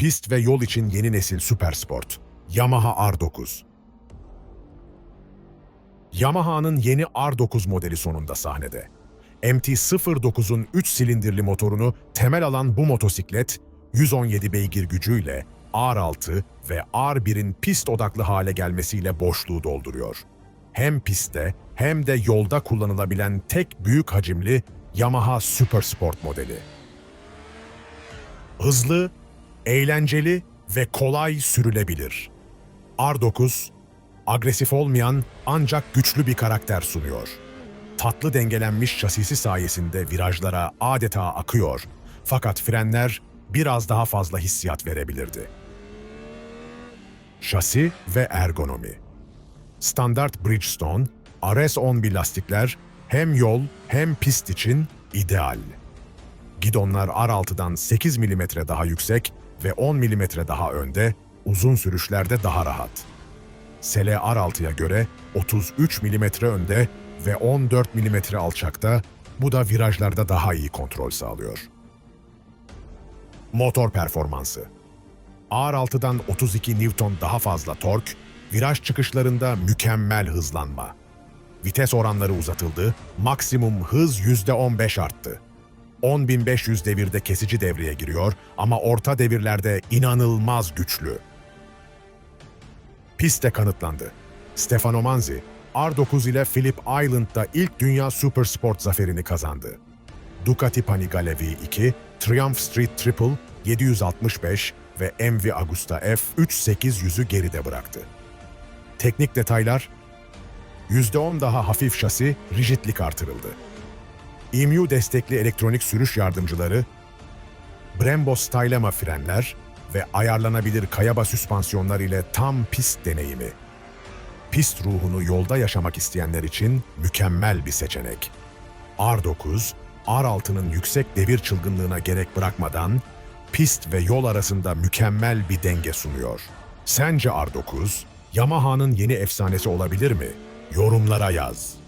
Pist ve yol için yeni nesil süpersport. Yamaha R9. Yamaha'nın yeni R9 modeli sonunda sahnede. MT-09'un 3 silindirli motorunu temel alan bu motosiklet, 117 beygir gücüyle R6 ve R1'in pist odaklı hale gelmesiyle boşluğu dolduruyor. Hem pistte hem de yolda kullanılabilen tek büyük hacimli Yamaha Supersport modeli. Hızlı, eğlenceli ve kolay sürülebilir. R9, agresif olmayan ancak güçlü bir karakter sunuyor. Tatlı dengelenmiş şasisi sayesinde virajlara adeta akıyor fakat frenler biraz daha fazla hissiyat verebilirdi. Şasi ve ergonomi Standart Bridgestone, RS11 lastikler hem yol hem pist için ideal. Gidonlar R6'dan 8 mm daha yüksek ve 10 mm daha önde, uzun sürüşlerde daha rahat. Sele R6'ya göre 33 mm önde ve 14 mm alçakta, bu da virajlarda daha iyi kontrol sağlıyor. Motor performansı R6'dan 32 Newton daha fazla tork, viraj çıkışlarında mükemmel hızlanma. Vites oranları uzatıldı, maksimum hız %15 arttı. 10.500 devirde kesici devreye giriyor ama orta devirlerde inanılmaz güçlü. Piste kanıtlandı. Stefano Manzi, R9 ile Phillip Island'da ilk Dünya Supersport zaferini kazandı. Ducati Panigale V2, Triumph Street Triple 765 ve MV Agusta F 3800'ü geride bıraktı. Teknik detaylar, %10 daha hafif şasi, rigidlik artırıldı. EMU destekli elektronik sürüş yardımcıları, Brembo Stylema frenler ve ayarlanabilir kayaba süspansiyonlar ile tam pist deneyimi. Pist ruhunu yolda yaşamak isteyenler için mükemmel bir seçenek. R9, R6'nın yüksek devir çılgınlığına gerek bırakmadan pist ve yol arasında mükemmel bir denge sunuyor. Sence R9, Yamaha'nın yeni efsanesi olabilir mi? Yorumlara yaz.